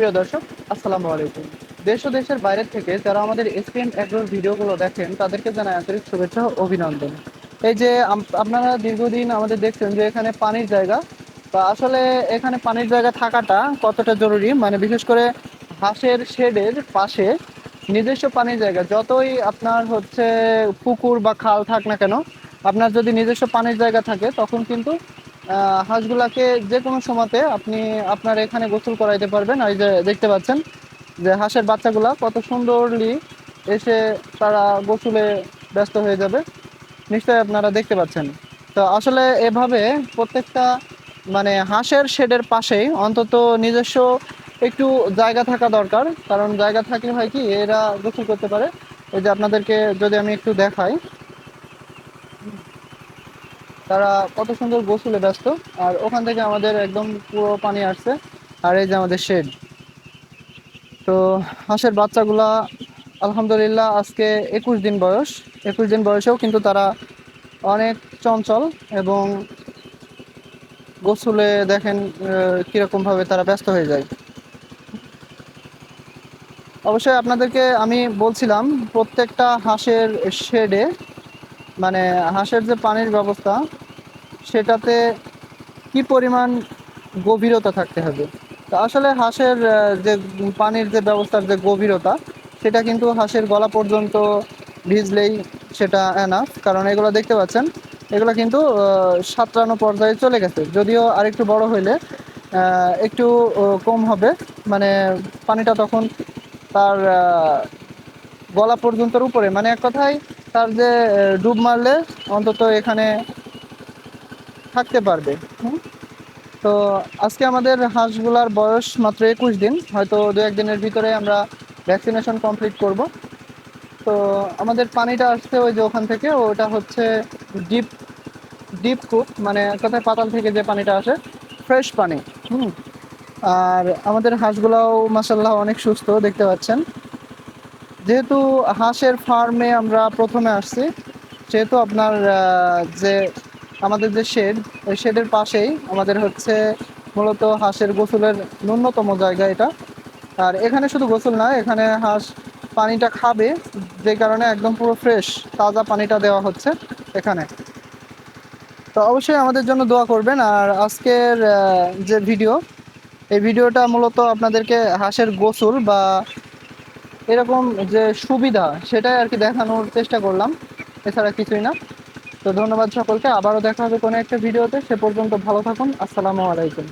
প্রিয় দর্শক, আসসালামু আলাইকুম। দেশ ও দেশের বাইরে থেকে যারা আমাদের এসপিএম অ্যাগ্রোর ভিডিওগুলো দেখেন, তাদেরকে জানাই আন্তরিক শুভেচ্ছা ও অভিনন্দন। এই যে আপনারা দীর্ঘদিন আমাদের দেখছেন যে এখানে পানির জায়গা বা আসলে এখানে পানির জায়গা থাকাটা কতটা জরুরি? মানে বিশেষ করে হাঁসের শেডের পাশে নিজস্ব পানির জায়গা, যতই আপনার হচ্ছে পুকুর বা খাল থাক না কেন, আপনার যদি নিজস্ব পানির জায়গা থাকে, তখন কিন্তু হাঁসগুলাকে যে কোনো সময়তে আপনি আপনার এখানে গোসল করাইতে পারবেন। এই যে দেখতে পাচ্ছেন যে হাঁসের বাচ্চাগুলা কত সুন্দরলি এসে তারা গোসলে ব্যস্ত হয়ে যাবে। নিশ্চয়ই আপনারা দেখতে পাচ্ছেন। তো আসলে এভাবে প্রত্যেকটা মানে হাঁসের শেডের পাশেই অন্তত নিজস্ব একটু জায়গা থাকা দরকার। কারণ জায়গা থাকলে হয় কি, এরা গোসল করতে পারে। এই যে আপনাদেরকে যদি আমি একটু দেখাই তারা কত সুন্দর গোসলে ব্যস্ত। আর ওখান থেকে আমাদের একদম পুরো পানি আসছে। আর এই যে আমাদের শেড তো হাঁসের বাচ্চাগুলা আলহামদুলিল্লাহ আজকে একুশ দিন বয়স। একুশ দিন বয়সেও কিন্তু তারা অনেক চঞ্চল এবং গোসলে দেখেন আহ, কীরকম ভাবে তারা ব্যস্ত হয়ে যায়। অবশ্যই আপনাদেরকে আমি বলছিলাম প্রত্যেকটা হাঁসের শেডে মানে হাঁসের যে পানির ব্যবস্থা, সেটাতে কি পরিমাণ গভীরতা থাকতে হবে? তো আসলে হাঁসের যে পানির যে ব্যবস্থার যে গভীরতা, সেটা কিন্তু হাঁসের গলা পর্যন্ত ভিজলেই সেটা এনাফ কারণ এগুলো দেখতে পাচ্ছেন, এগুলো কিন্তু সাঁতরানো পর্যায়ে চলে গেছে। যদিও আরেকটু বড় হইলে একটু কম হবে মানে পানিটা তখন তার গলা পর্যন্তর উপরে। মানে এক কথায় তার যে ডুব মারলে অন্তত এখানে থাকতে পারবে? তো আজকে আমাদের হাঁসগুলার বয়স মাত্র একুশ দিন। হয়তো দু একদিনের ভিতরে আমরা ভ্যাকসিনেশন কমপ্লিট করব। তো আমাদের পানিটা আসছে ওই যে ওখান থেকে, ওটা হচ্ছে ডিপ ডিপ কূপ মানে কথায় পাতাল থেকে যে পানিটা আসে ফ্রেশ পানি। হুম? আর আমাদের হাঁসগুলাও মাসাল্লাহ অনেক সুস্থ, দেখতে পাচ্ছেন। যেহেতু হাঁসের ফার্মে আমরা প্রথমে আসছি, সেহেতু আপনার যে আমাদের যে শেড ওই শেডের পাশেই আমাদের হচ্ছে মূলত হাঁসের গোসলের ন্যূনতম জায়গা এটা। আর এখানে শুধু গোসল না, এখানে হাঁস পানিটা খাবে, যে কারণে একদম পুরো ফ্রেশ তাজা পানিটা দেওয়া হচ্ছে এখানে। তো অবশ্যই আমাদের জন্য দোয়া করবেন। আর আজকের যে ভিডিও এই ভিডিওটা মূলত আপনাদেরকে হাঁসের গোসল বা এরকম যে সুবিধা সেটাই আর কি দেখানোর চেষ্টা করলাম, এছাড়া কিছুই না। তো ধন্যবাদ সকলকে, আবারও দেখা হবে কোনো একটা ভিডিওতে, সে পর্যন্ত ভালো থাকুন, আসসালামু আলাইকুম।